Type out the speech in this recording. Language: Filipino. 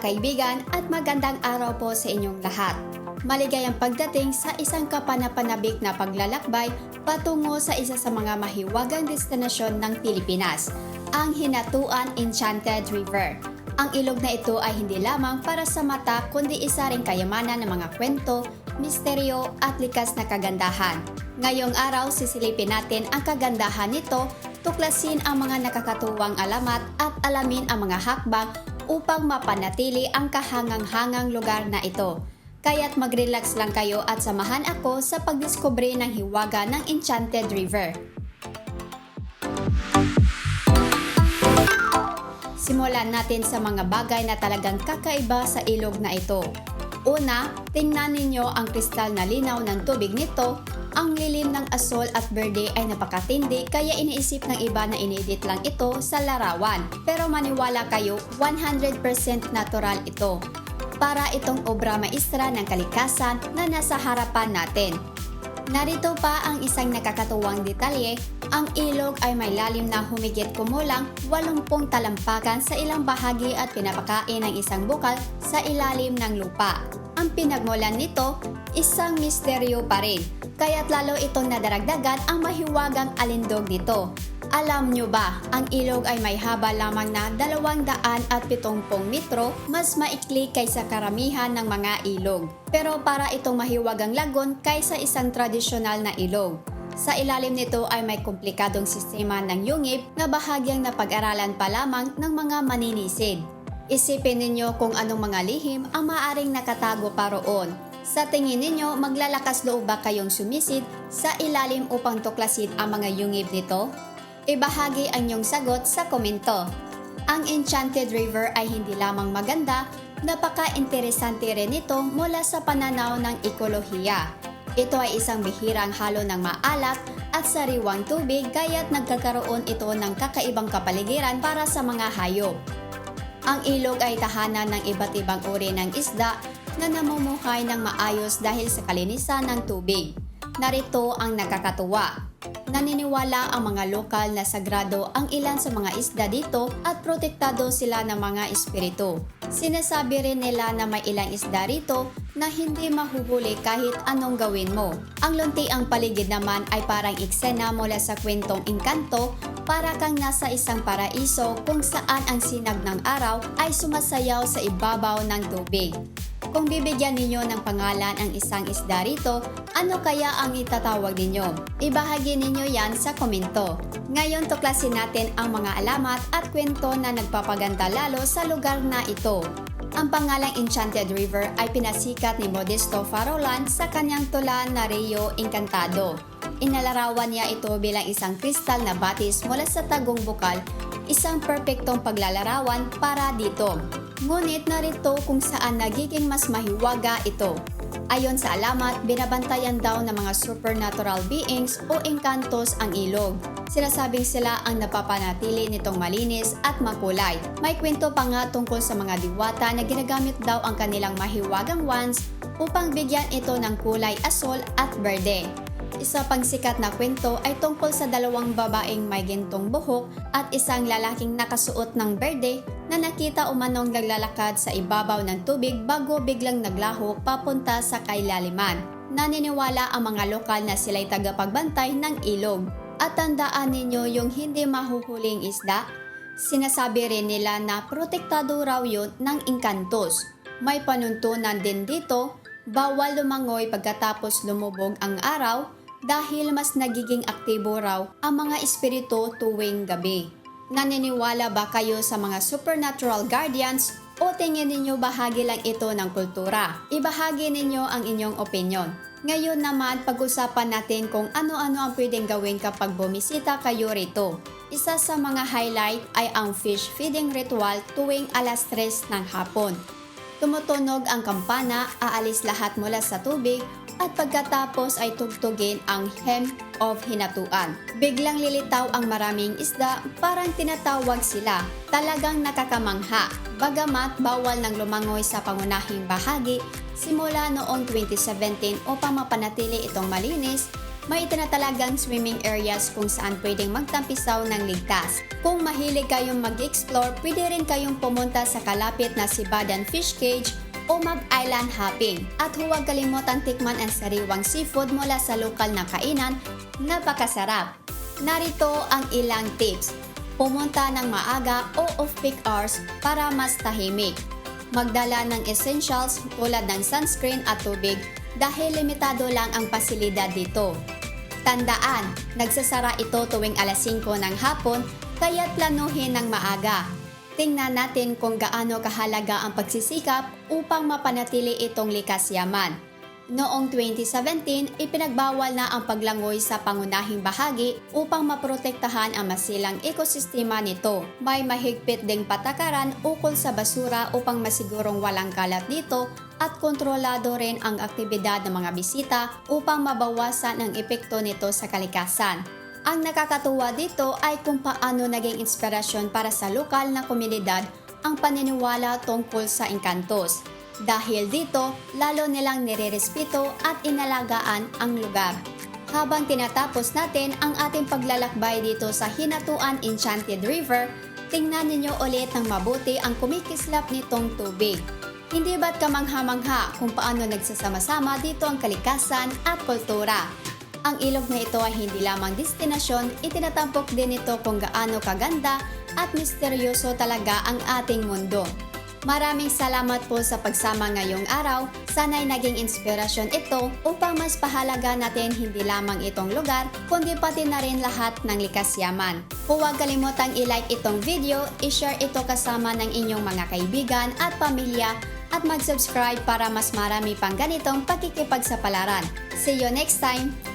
kaibigan at magandang araw po sa inyong lahat. Maligayang pagdating sa isang kapanapanabik na paglalakbay patungo sa isa sa mga mahiwagang destinasyon ng Pilipinas, ang Hinatuan Enchanted River. Ang ilog na ito ay hindi lamang para sa mata kundi isa ring kayamanan ng mga kwento, misteryo at likas na kagandahan. Ngayong araw sisilipin natin ang kagandahan nito, tuklasin ang mga nakakatuwang alamat at alamin ang mga hakbang upang mapanatili ang kahangang-hangang lugar na ito. Kaya't mag-relax lang kayo at samahan ako sa pagdiskubre ng hiwaga ng Enchanted River. Simulan natin sa mga bagay na talagang kakaiba sa ilog na ito. Una, tingnan ninyo ang kristal na linaw ng tubig nito. Ang lilim ng asol at berde ay napakatindi kaya iniisip ng iba na inedit lang ito sa larawan. Pero maniwala kayo, 100% natural ito. Para itong obra maestra ng kalikasan na nasa harapan natin. Narito pa ang isang nakakatuwang detalye, ang ilog ay may lalim na humigit kumulang 80 talampakan sa ilang bahagi at pinapakain ng isang bukal sa ilalim ng lupa. Ang pinagmulan nito, isang misteryo pa rin, kaya't lalo itong nadaragdagan ang mahiwagang alindog nito. Alam nyo ba, ang ilog ay may haba lamang na 270 metro, mas maikli kaysa karamihan ng mga ilog. Pero para itong mahiwagang lagon kaysa isang tradisyonal na ilog. Sa ilalim nito ay may komplikadong sistema ng yungib na bahagyang napag-aralan pa lamang ng mga maninisid. Isipin ninyo kung anong mga lihim ang maaring nakatago pa roon. Sa tingin ninyo, maglalakas loob ba kayong sumisid sa ilalim upang tuklasin ang mga yungib nito? Ibahagi ang iyong sagot sa komento. Ang Enchanted River ay hindi lamang maganda, napaka-interesante rin ito mula sa pananaw ng ekolohiya. Ito ay isang bihirang halo ng maalat at sariwang tubig kaya't nagkakaroon ito ng kakaibang kapaligiran para sa mga hayop. Ang ilog ay tahanan ng iba't ibang uri ng isda na namumuhay ng maayos dahil sa kalinisan ng tubig. Narito ang nakakatuwa. Naniniwala ang mga lokal na sagrado ang ilan sa mga isda dito at protektado sila ng mga espiritu. Sinasabi rin nila na may ilang isda rito na hindi mahuhuli kahit anong gawin mo. Ang lunti ang paligid naman ay parang eksena mula sa kwentong inkanto para kang nasa isang paraiso kung saan ang sinag ng araw ay sumasayaw sa ibabaw ng tubig. Kung bibigyan ninyo ng pangalan ang isang isda rito, ano kaya ang itatawag ninyo? Ibahagi ninyo yan sa komento. Ngayon tuklasin natin ang mga alamat at kwento na nagpapaganda lalo sa lugar na ito. Ang pangalang Enchanted River ay pinasikat ni Modesto Farolan sa kanyang tula na Rio Encantado. Inalarawan niya ito bilang isang kristal na batis mula sa tagong bukal, isang perpektong paglalarawan para dito. Ngunit narito kung saan nagiging mas mahiwaga ito. Ayon sa alamat, binabantayan daw ng mga supernatural beings o engkantos ang ilog. Sinasabing sila ang napapanatili nitong malinis at makulay. May kwento pa nga tungkol sa mga diwata na ginagamit daw ang kanilang mahiwagang wands upang bigyan ito ng kulay asol at berde. Isa pang sikat na kwento ay tungkol sa dalawang babaeng may gintong buhok at isang lalaking nakasuot ng berde na nakita umanong naglalakad sa ibabaw ng tubig bago biglang naglaho papunta sa kailaliman. Naniniwala ang mga lokal na sila'y tagapagbantay ng ilog. At tandaan ninyo yung hindi mahuhuling isda? Sinasabi rin nila na protektado raw yun ng inkantos. May panuntunan din dito, bawal lumangoy pagkatapos lumubog ang araw dahil mas nagiging aktibo raw ang mga espiritu tuwing gabi. Naniniwala ba kayo sa mga supernatural guardians o tingin ninyo bahagi lang ito ng kultura? Ibahagi ninyo ang inyong opinion. Ngayon naman, pag-usapan natin kung ano-ano ang pwedeng gawin kapag bumisita kayo rito. Isa sa mga highlight ay ang fish feeding ritual tuwing alas 3 ng hapon. Tumutunog ang kampana, aalis lahat mula sa tubig at pagkatapos ay tugtugin ang hem of hinatuan. Biglang lilitaw ang maraming isda, parang tinatawag sila. Talagang nakakamangha. Bagamat bawal nang lumangoy sa pangunahing bahagi, simula noong 2017 upang mapanatili itong malinis, may tinatalagang swimming areas kung saan pwedeng magtampisaw ng ligtas. Kung mahilig kayong mag-explore, pwede rin kayong pumunta sa kalapit na Sibadan Fish Cage o mag-island hopping. At huwag kalimutan tikman ang sariwang seafood mula sa lokal na kainan, napakasarap. Narito ang ilang tips. Pumunta ng maaga o off-peak hours para mas tahimik. Magdala ng essentials tulad ng sunscreen at tubig dahil limitado lang ang pasilidad dito. Tandaan, nagsasara ito tuwing alas 5 ng hapon kaya planuhin ng maaga. Tingnan natin kung gaano kahalaga ang pagsisikap upang mapanatili itong likas yaman. Noong 2017, ipinagbawal na ang paglangoy sa pangunahing bahagi upang maprotektahan ang masilang ekosistema nito. May mahigpit ding patakaran ukol sa basura upang masigurong walang kalat dito at kontrolado rin ang aktibidad ng mga bisita upang mabawasan ang epekto nito sa kalikasan. Ang nakakatuwa dito ay kung paano naging inspirasyon para sa lokal na komunidad ang paniniwala tungkol sa engkantos. Dahil dito, lalo nilang nirerespeto at inalagaan ang lugar. Habang tinatapos natin ang ating paglalakbay dito sa Hinatuan Enchanted River, tingnan ninyo ulit ng mabuti ang kumikislap nitong tubig. Hindi ba't kamangha-mangha kung paano nagsasama-sama dito ang kalikasan at kultura? Ang ilog na ito ay hindi lamang destinasyon, itinatampok din ito kung gaano kaganda at misteryoso talaga ang ating mundo. Maraming salamat po sa pagsama ngayong araw. Sana'y naging inspirasyon ito upang mas pahalaga natin hindi lamang itong lugar, kundi pati na rin lahat ng likas yaman. Huwag kalimutang i-like itong video, i-share ito kasama ng inyong mga kaibigan at pamilya at mag-subscribe para mas marami pang ganitong pakikipagsapalaran. See you next time!